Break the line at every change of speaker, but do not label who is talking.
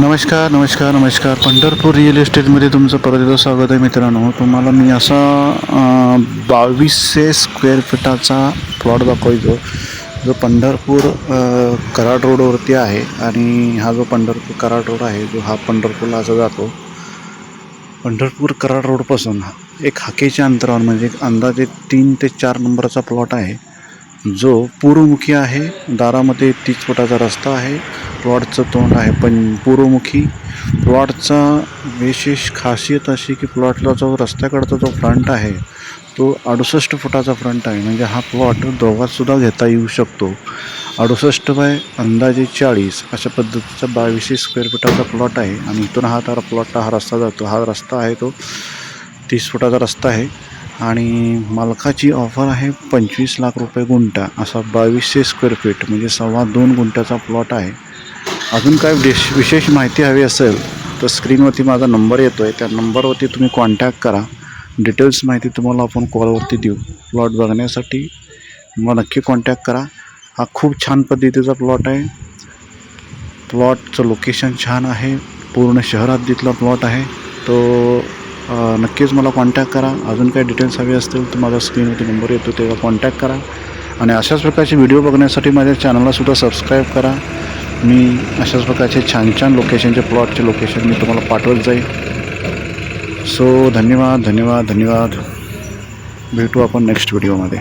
नमस्कार नमस्कार नमस्कार. पंढरपूर रिअल इस्टेटमध्ये तुमचं परत एकदा स्वागत आहे मित्रांनो. तुम्हाला मी असा बावीसशे स्क्वेअर फिटाचा प्लॉट दाखवतो जो पंढरपूर कराड रोडवरती आहे आणि हा जो पंढरपूर कराड रोड आहे जो हा पंढरपूरला असा जातो. पंढरपूर कराड रोडपासून एक हाकेच्या अंतरावर म्हणजे एक अंदाजे तीन ते चार नंबरचा प्लॉट आहे जो पूर्वमुखी आहे दारामध्ये तीस फुटाचा रस्ता आहे प्लॉटचं तोंड आहे पण पूर्वमुखी प्लॉटचा विशेष खासियत अशी की प्लॉटला जो रस्त्याकडचा जो फ्रंट आहे तो अडुसष्ट फुटाचा फ्रंट आहे. म्हणजे हा प्लॉट दोघातसुद्धा घेता येऊ शकतो. अडुसष्ट बाय अंदाजे चाळीस अशा पद्धतीचा बावीसशे स्क्वेअर फुटाचा प्लॉट आहे आणि इथून हा तर प्लॉटला हा रस्ता जातो. हा रस्ता आहे तो तीस फुटाचा रस्ता आहे आणि मालकाची ऑफर आहे पंचवीस लाख रुपये गुंठा असा बावीसशे स्क्वेअर फीट म्हणजे सव्वा दोन गुंठ्याचा प्लॉट आहे. अजून काय विश विशेष माहिती हवी असेल तर स्क्रीनवरती माझा नंबर येतो आहे त्या नंबरवरती तुम्ही कॉन्टॅक्ट करा. डिटेल्स माहिती तुम्हाला आपण कॉलवरती देऊ. प्लॉट बघण्यासाठी मग नक्की कॉन्टॅक्ट करा. हा खूप छान पद्धतीचा प्लॉट आहे. प्लॉटचं लोकेशन छान आहे. पूर्ण शहरात तिथला प्लॉट आहे. तो नक्कीच मला कॉन्टॅक्ट करा. अजून काही डिटेल्स हवे असतील तर माझा स्क्रीनवरती नंबर येतो तेव्हा कॉन्टॅक्ट करा. आणि अशाच प्रकारचे व्हिडिओ बघण्यासाठी माझ्या चॅनललासुद्धा सबस्क्राईब करा. मी अशाच प्रकारचे छान छान लोकेशनचे प्लॉटचे लोकेशन मी तुम्हाला पाठवत जाईल. सो धन्यवाद धन्यवाद धन्यवाद. भेटू आपण नेक्स्ट व्हिडिओमध्ये